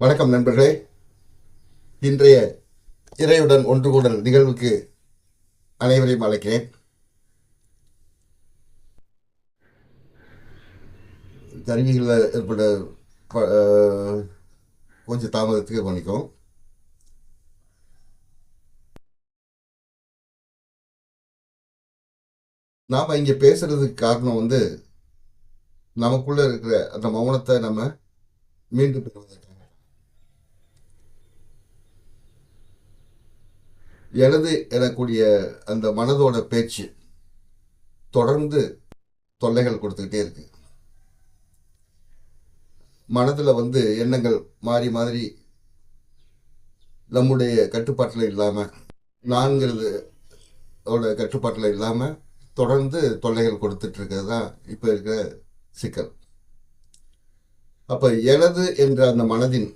வணக்கம் நண்பர்களே. இன்றைய இறையுடன் ஒன்று கூடல் நிகழ்வுக்கு அனைவரையும் அழைக்கிறேன். கருவிகளில் ஏற்பட்ட கொஞ்சம் தாமதத்துக்கு பண்ணிக்கும் நாம் இங்கே பேசுறதுக்கு காரணம் வந்து நமக்குள்ளே இருக்கிற அந்த மௌனத்தை நம்ம மீண்டும் பெறுவதற்கு எனது எனக்கூடிய அந்த மனதோட பேச்சு தொடர்ந்து தொல்லைகள் கொடுத்துக்கிட்டே இருக்கு. மனதில் வந்து எண்ணங்கள் மாறி மாறி நம்முடைய கட்டுப்பாட்டில் இல்லாமல் நான்கிறது ஓட கட்டுப்பாட்டில் இல்லாமல் தொடர்ந்து தொல்லைகள் கொடுத்துட்ருக்கிறது தான் இப்போ இருக்கிற சிக்கல். அப்போ எனது என்ற அந்த மனதின்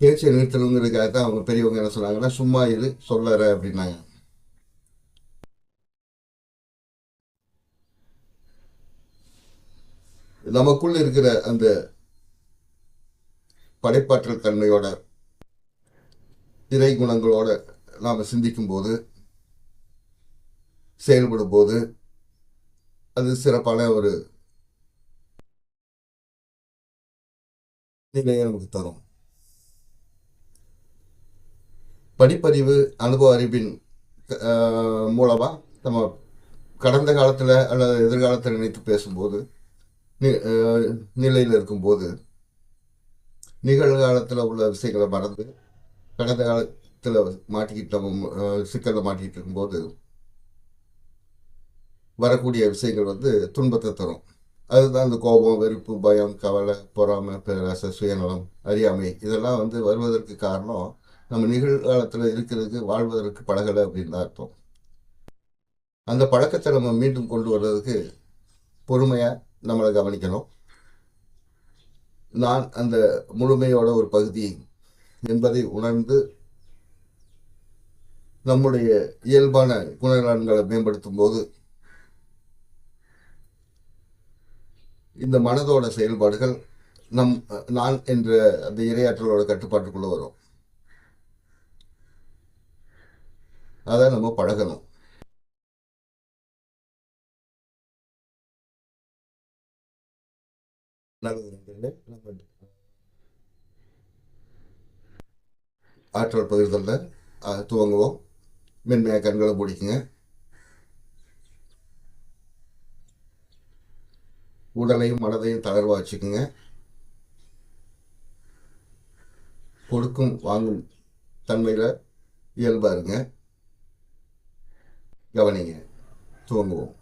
பேச்சை நிறுத்தணுங்கிறதுக்காக தான் அவங்க பெரியவங்க என்ன சொன்னாங்கன்னா சும்மா இரு சொல்லற அப்படின்னாங்க. நமக்குள்ள இருக்கிற அந்த படைப்பாற்றல் தன்மையோட இறை குணங்களோட நாம் சிந்திக்கும் போது செயல்படும் போது அது சிறப்பான ஒரு நிலையை நமக்கு தரும். படிப்பறிவு அனுபவ அறிவின் மூலமாக நம்ம கடந்த காலத்தில் அல்லது எதிர்காலத்தில் நினைத்து பேசும்போது நி- நிலையில் இருக்கும்போது நிகழ்காலத்தில் உள்ள விஷயங்களை மறந்து கடந்த காலத்தில் மாட்டிக்கிட்டு நம்ம மாட்டிக்கிட்டு இருக்கும்போது வரக்கூடிய விஷயங்கள் வந்து துன்பத்தை தரும். அதுதான் இந்த கோபம் வெறுப்பு பயம் கவலை பொறாமை பேராசை சுயநலம் அறியாமை இதெல்லாம் வந்து வருவதற்கு காரணம் நம்ம நிகழ்காலத்தில் இருக்கிறதுக்கு வாழ்வதற்கு பழகலை அப்படின்னு தான் அர்த்தம். அந்த பழக்கத்தை நம்ம மீண்டும் கொண்டு வர்றதுக்கு பொறுமையாக நம்மளை கவனிக்கணும். நான் அந்த முழுமையோட ஒரு பகுதி என்பதை உணர்ந்து நம்முடைய இயல்பான குணநலன்களை மேம்படுத்தும் போது இந்த மனதோட செயல்பாடுகள் நம் நான் என்ற அந்த இரையாற்றலோட கட்டுப்பாட்டுக்குள்ளே வரும். அதை நம்ம பழகணும். ஆற்றல் பகிர்தலில். துவங்குவோம். மென்மையாக கண்களை பிடிக்குங்க உடலையும் மனதையும் தளர்வா வச்சுக்கோங்க. கொடுக்கும் வாங்கும் தன்மையில் இயல்பாருங்க இருங்க. கவனிங்க துவங்குவோம்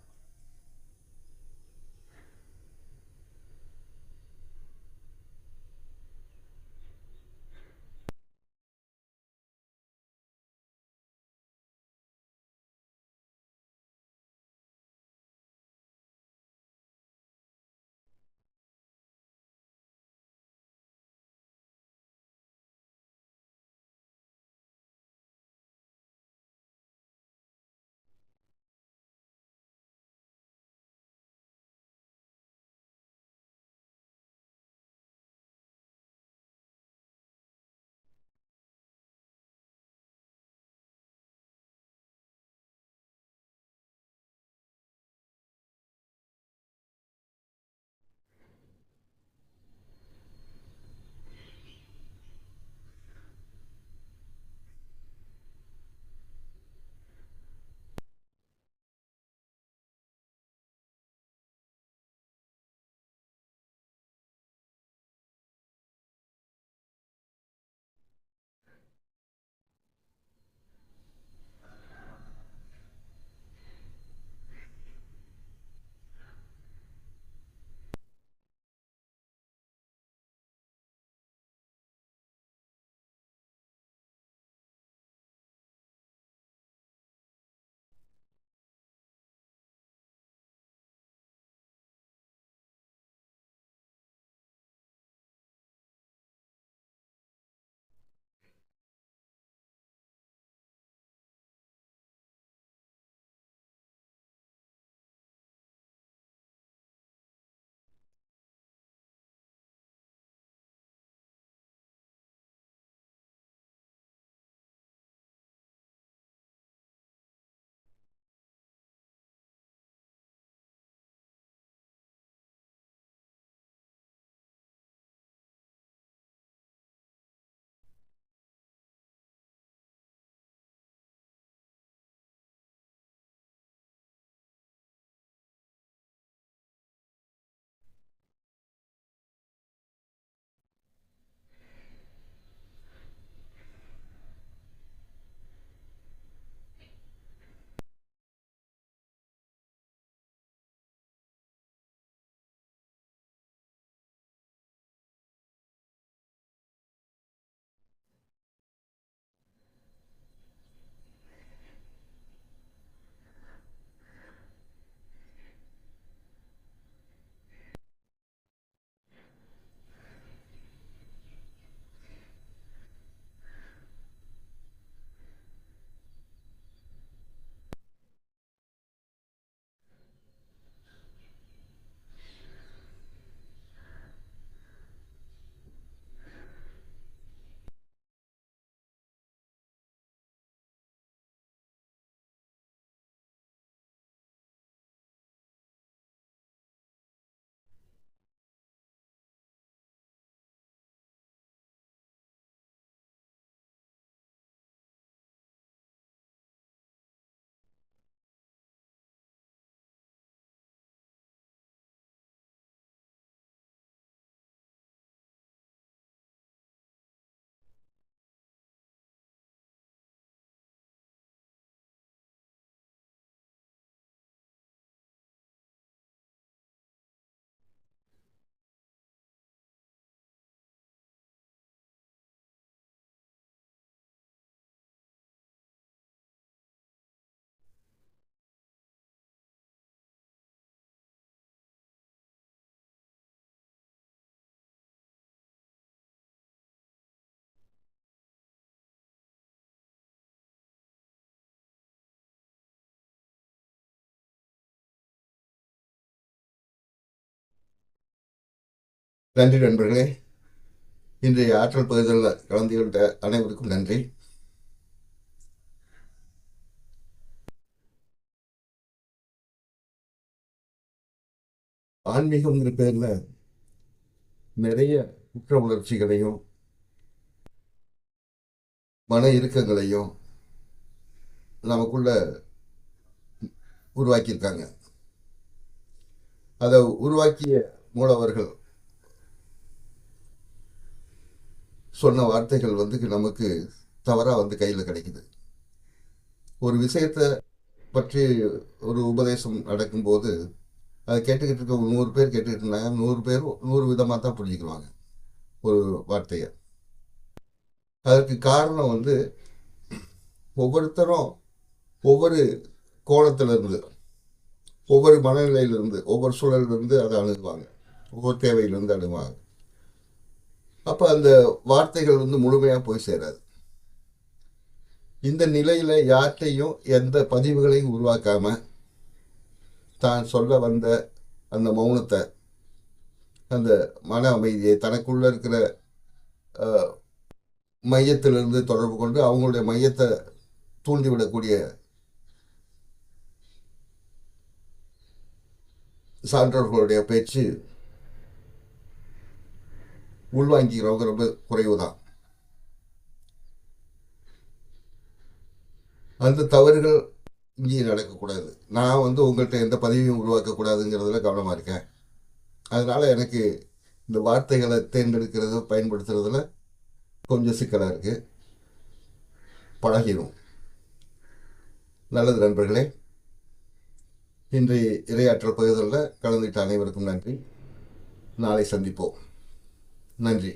நன்றி நண்பர்களே. இன்றைய ஆற்றல் பகுதியில் கலந்து கொண்ட அனைவருக்கும் நன்றி. ஆன்மீகம்ங்கிற பேரில் நிறைய குற்ற உணர்ச்சிகளையும் மன இறுக்கங்களையும் நமக்குள்ள உருவாக்கியிருக்காங்க. அதை உருவாக்கிய மூலவர்கள் சொன்ன வார்த்தைகள் வந்து நமக்கு தவறாக வந்து கையில் கிடைக்குது. ஒரு விஷயத்தை பற்றி ஒரு உபதேசம் நடக்கும்போது அதை கேட்டுக்கிட்டு இருக்க நூறு பேர் கேட்டுக்கிட்டு இருந்தாங்க. நூறு பேர் நூறு விதமாக தான் புரிஞ்சுக்குவாங்க ஒரு வார்த்தையை. அதற்கு காரணம் வந்து ஒவ்வொருத்தரும் ஒவ்வொரு கோணத்திலிருந்து ஒவ்வொரு மனநிலையிலிருந்து ஒவ்வொரு சூழலிலிருந்து அதை அணுகுவாங்க. ஒவ்வொரு தேவையிலிருந்து அணுகுவாங்க. அப்போ அந்த வார்த்தைகள் வந்து முழுமையாக போய் சேராது. இந்த நிலையில் யார்கிட்டையும் எந்த பதிவுகளையும் உருவாக்காமல் தான் சொல்ல வந்த அந்த மௌனத்தை அந்த மன அமைதியை தனக்குள்ளே இருக்கிற மையத்திலிருந்து தொடர்பு கொண்டு அவங்களுடைய மையத்தை தூண்டிவிடக்கூடிய சான்றோர்களுடைய பேச்சு உள்வாங்கிக்கிறவங்க ரொம்ப குறைவு தான் அந்த தவறுகள் இங்கேயும் நடக்கக்கூடாது. நான் வந்து உங்கள்கிட்ட எந்த பதவியும் உருவாக்கக்கூடாதுங்கிறதுல கவனமாக இருக்கேன். அதனால் எனக்கு இந்த வார்த்தைகளை தேர்ந்தெடுக்கிறது பயன்படுத்துறதுல கொஞ்சம் சிக்கலாக இருக்குது பழகிடும் நல்லது நண்பர்களே இன்றைய இரையாற்றல் பகுதிகளில் கலந்துகிட்ட அனைவருக்கும் நன்றி. நாளை சந்திப்போம். நன்றி